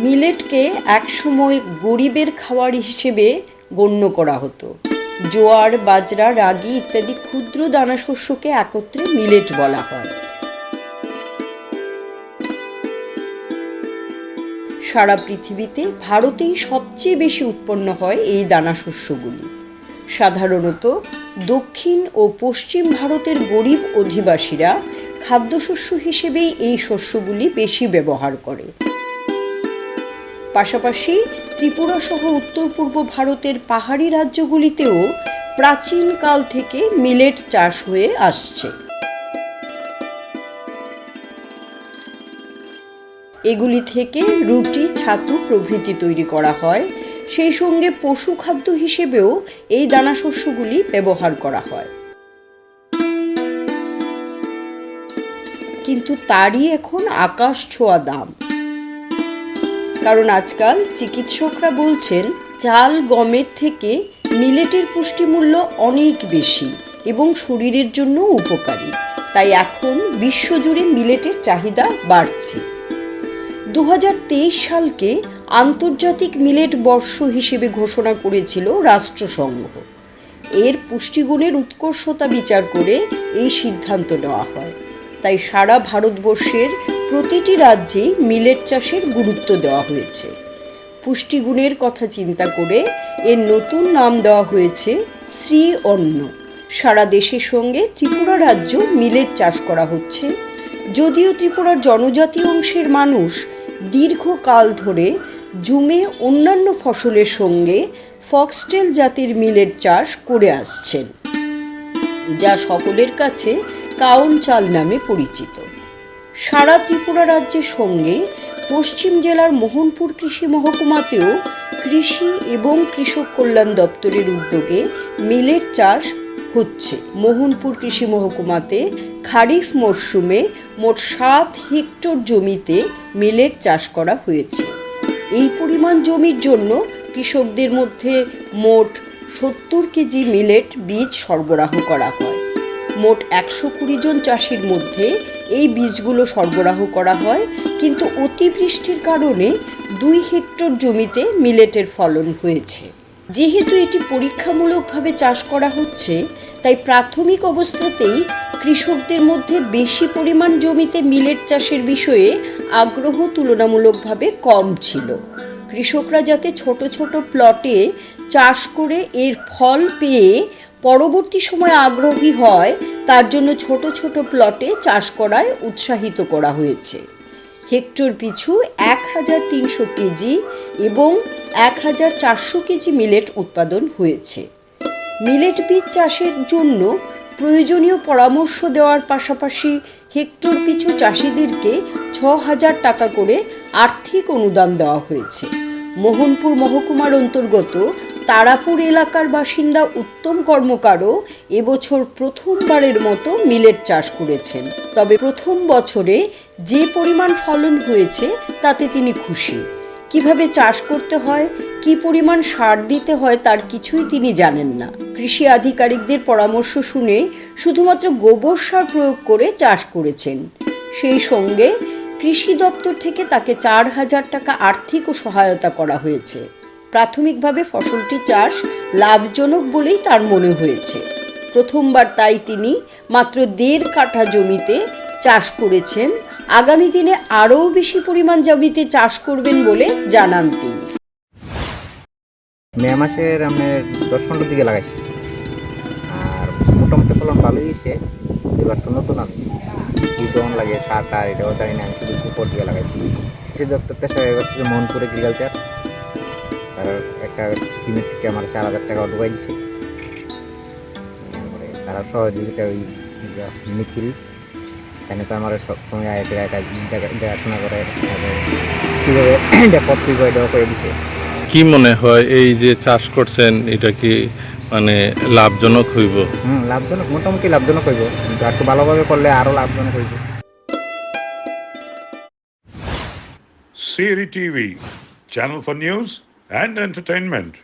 মিলেটকে একসময় গরিবের খাবার হিসেবে গণ্য করা হতো। জোয়ার, বাজরা, রাগি ইত্যাদি ক্ষুদ্র দানাশস্যকে একত্রে মিলেট বলা হয়। সারা পৃথিবীতে ভারতেই সবচেয়ে বেশি উৎপন্ন হয় এই দানাশস্যগুলি। সাধারণত দক্ষিণ ও পশ্চিম ভারতের গরিব অধিবাসীরা খাদ্যশস্য হিসেবেই এই শস্যগুলি বেশি ব্যবহার করে। পাশাপাশি ত্রিপুরা সহ উত্তর পূর্ব ভারতের পাহাড়ি রাজ্যগুলিতেও প্রাচীনকাল থেকে মিলেট চাষ হয়ে আসছে। এগুলি থেকে রুটি, ছাতু প্রভৃতি তৈরি করা হয়। সেই সঙ্গে পশু খাদ্য হিসেবেও এই দানাশস্যগুলি ব্যবহার করা হয়। কিন্তু তারই এখন আকাশ ছোঁয়া দাম। কারণ আজকাল চিকিৎসকরা বলছেন, চাল গমের থেকে মিলেটের পুষ্টিমূল্য অনেক বেশি এবং শরীরের জন্য উপকারী। তাই এখন বিশ্বজুড়ে মিলেটের চাহিদা বাড়ছে। দু হাজার তেইশ সালকে আন্তর্জাতিক মিলেট বর্ষ হিসেবে ঘোষণা করেছিল রাষ্ট্রসংঘ। এর পুষ্টিগুণের উৎকর্ষতা বিচার করে এই সিদ্ধান্ত নেওয়া হয়। তাই সারা ভারতবর্ষের প্রতিটি রাজ্যেই মিলেট চাষের গুরুত্ব দেওয়া হয়েছে। পুষ্টিগুণের কথা চিন্তা করে এর নতুন নাম দেওয়া হয়েছে শ্রী অন্ন। সারা দেশের সঙ্গে ত্রিপুরা রাজ্য মিলেট চাষ করা হচ্ছে। যদিও ত্রিপুরার জনজাতি অংশের মানুষ দীর্ঘকাল ধরে জুমে অন্যান্য ফসলের সঙ্গে ফক্সটেল জাতের মিলেট চাষ করে আসছেন, যা সকলের কাছে কাউন চাল নামে পরিচিত। সারা ত্রিপুরা রাজ্যের সঙ্গে পশ্চিম জেলার মোহনপুর কৃষি মহকুমাতেও কৃষি এবং কৃষক কল্যাণ দপ্তরের উদ্যোগে মিলের চাষ হচ্ছে। মোহনপুর কৃষি মহকুমাতে খারিফ মরশুমে মোট সাত হেক্টর জমিতে মিলের চাষ করা হয়েছে। এই পরিমাণ জমির জন্য কৃষকদের মধ্যে মোট সত্তর কেজি মিলেট বীজ সরবরাহ করা হয়। মোট একশো কুড়ি জন চাষির মধ্যে এই বীজগুলো সরবরাহ করা হয়, কিন্তু অতিবৃষ্টির কারণে দুই হেক্টর জমিতে মিলেটের ফলন হয়েছে। যেহেতু এটি পরীক্ষামূলকভাবে চাষ করা হচ্ছে, তাই প্রাথমিক অবস্থাতেই কৃষকদের মধ্যে বেশি পরিমাণ জমিতে মিলেট চাষের বিষয়ে আগ্রহ তুলনামূলকভাবে কম ছিল। কৃষকরা যাতে ছোট ছোট প্লটে চাষ করে এর ফল পেয়ে পরবর্তী সময় আগ্রহী হয়, তার জন্য ছোট ছোট প্লটে চাষ করায় উৎসাহিত করা হয়েছে। হেক্টর পিছু এক হাজার তিনশো কেজি এবং এক হাজার চারশো কেজি মিলেট উৎপাদন হয়েছে। মিলেট বীজ চাষের জন্য প্রয়োজনীয় পরামর্শ দেওয়ার পাশাপাশি হেক্টর পিছু চাষিদেরকে ছ হাজার টাকা করে আর্থিক অনুদান দেওয়া হয়েছে। মোহনপুর মহকুমার অন্তর্গত তারাপুর এলাকার বাসিন্দা উত্তম কর্মকারও এবছর প্রথমবারের মতো মিলেট চাষ করেছেন। তবে প্রথম বছরে যে পরিমাণ ফলন হয়েছে, তাতে তিনি খুশি। কীভাবে চাষ করতে হয়, কি পরিমাণ সার দিতে হয়, তার কিছুই তিনি জানেন না। কৃষি আধিকারিকদের পরামর্শ শুনে শুধুমাত্র গোবর সার প্রয়োগ করে চাষ করেছেন। সেই সঙ্গে কৃষি দপ্তর থেকে তাকে চার হাজার টাকা আর্থিক সহায়তা করা হয়েছে। প্রাথমিকভাবে ফসলটি চাষ লাভজনক বলেই তার মনে হয়েছে। প্রথমবার তাই তিনি মাত্র দেড় কাঠা জমিতে চাষ করেছেন। আগামী দিনে আরও বেশি পরিমাণ জমিতে চাষ করবেন বলে জানান তিনি। মে মাসের আমি দশ পনেরো দিকে লাগাইছি। আর মোটামুটি ফলন ভালোই হয়েছে। এবার তো নতুন আমি কি। লাগে, সার টার, এটাও জানি না। আমি শুধু উপর দিকে লাগাইছি। কৃষি দপ্তর থেকে এবার থেকে মোহনপুর এগ্রিকালচার একটা স্কিমের থেকে আমার চার হাজার টাকা ঢুকাই দিছে তারপরে তারা সহযোগিতা ওই নিখিল এখানে তো আমার সব সময় আয় করে একটা দেখাশোনা করে কীভাবে এটা কী করে দিছে। কি মনে হয় এই যে চাষ করছেন এটা কি মানে লাভজনক হইব? হুম লাভজনক মোটামুটি লাভজনক হইব। কিন্তু একটু ভালোভাবে করলে আরও লাভজনক হইব। Siri TV channel for news and entertainment.